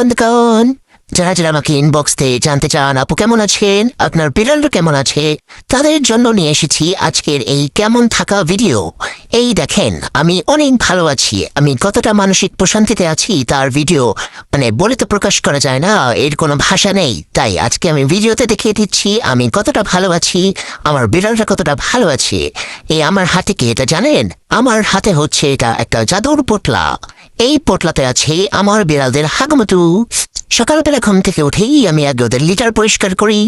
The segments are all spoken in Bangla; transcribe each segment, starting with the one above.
বন্ধুগণ, যারা যারা আমাকে ইনবক্স দিয়ে জানতে চান, আপু কেমন আছেন? আপনার বিড়ালটা কেমন আছে? তাদের জন্য নিয়ে এসেছি আজকের এই কেমন থাকা ভিডিও এই দেখেন, আমি অনেক ভালো আছি। আমি কতটা মানসিক প্রশান্তিতে আছি তার ভিডিও মানে বলে তো প্রকাশ করা যায় না, এর কোনো ভাষা নেই। তাই আজকে আমি ভিডিওতে দেখিয়ে দিচ্ছি, আমি কতটা ভালো আছি, আমার বিড়ালটা কতটা ভালো আছে। এই আমার হাতে কি এটা জানেন? আমার হাতে হচ্ছে এটা একটা জাদুর পোটলা। এই পোটলাতে আছে আমার বিড়ালদের হাগমতু। সকালবেলা ঘুম থেকে উঠেই আমি আগে ওদের লিটার পরিষ্কার করি।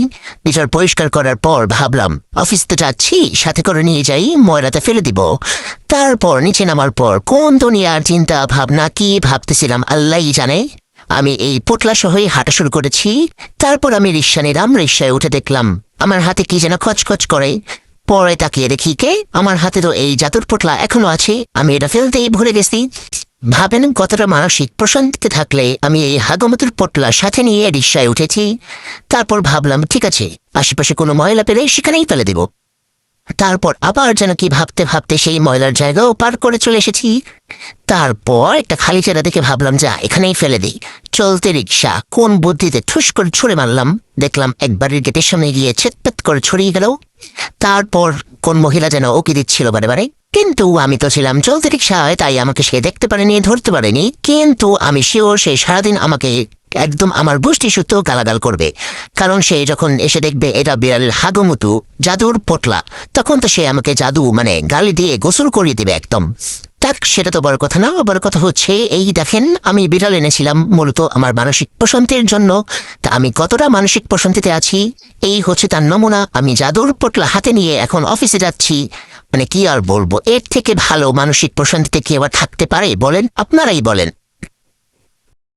লিটার পরিষ্কার করার পর ভাবলাম, অফিস তো যাচ্ছি, সাথে করে নিয়ে যাই, ময়লাতে ফেলে দিব। তারপর নিচে নামার পর কোন দুনিয়ার চিন্তা ভাবনা কি ভাবতেছিলাম আল্লাহই জানে। আমি এই পোটলা সহই হাঁটা শুরু করেছি। তারপর আমি রিক্সা নিলাম রিক্সায় উঠে দেখলাম, আমার হাতে কি যেন খচখচ করে। পরে তাকিয়ে দেখি কে, আমার হাতে তো এই জাতুর পোটলা এখনও আছে, আমি এটা ফেলতেই ভুলে গেছি। ভাবেন কতটা মানসিক প্রশান্তিতে থাকলে আমি এই হাগমতুর পোটলা সাথে নিয়ে রিক্সায় উঠেছি? তারপর ভাবলাম, ঠিক আছে, আশেপাশে কোনো ময়লা পেলে সেখানেই ফেলে দেব। তারপর আবার যেন কি ভাবতে ভাবতে সেই ময়লার জায়গাও পার করে চলে এসেছি। তারপর একটা খালি চেরা দেখে ভাবলাম, যা, এখানেই ফেলে দিই। চলতে রিক্সা, কোন বুদ্ধিতে ঠুস করে ছুঁড়ে মারলাম। দেখলাম একবারের গেটের সামনে গিয়ে ছেটপেট করে ছড়িয়ে গেল। তারপর কোন মহিলা যেন ওকে দিচ্ছিল বারে বারে। কিন্তু আমি তো ছিলাম চলতে রিক্সায় তাই আমাকে সে দেখতে পারেনি, ধরতে পারেনি। কিন্তু আমি শিওর সে সারাদিন আমাকে একদম আমার গোষ্ঠী সূত্র গালাগাল করবে। কারণ সে যখন এসে দেখবে এটা বিড়ালের হাগমতু, জাদুর পটলা, তখন তো সে আমাকে জাদু মানে গালি দিয়ে গোসল করিয়ে দেবে একদম। তাক সেটা তো বড় কথা না, বড় কথা হচ্ছে এই দেখেন, আমি বিড়াল এনেছিলাম মূলত আমার মানসিক প্রশান্তির জন্য। তা আমি কতটা মানসিক প্রশান্তিতে আছি? এই হচ্ছে তার নমুনা, আমি জাদুর পটলা হাতে নিয়ে এখন অফিসে যাচ্ছি। মানে কি আর বলব? এর থেকে ভালো মানসিক প্রশান্তিতে কি আবার থাকতে পারে? বলেন, আপনারাই বলেন।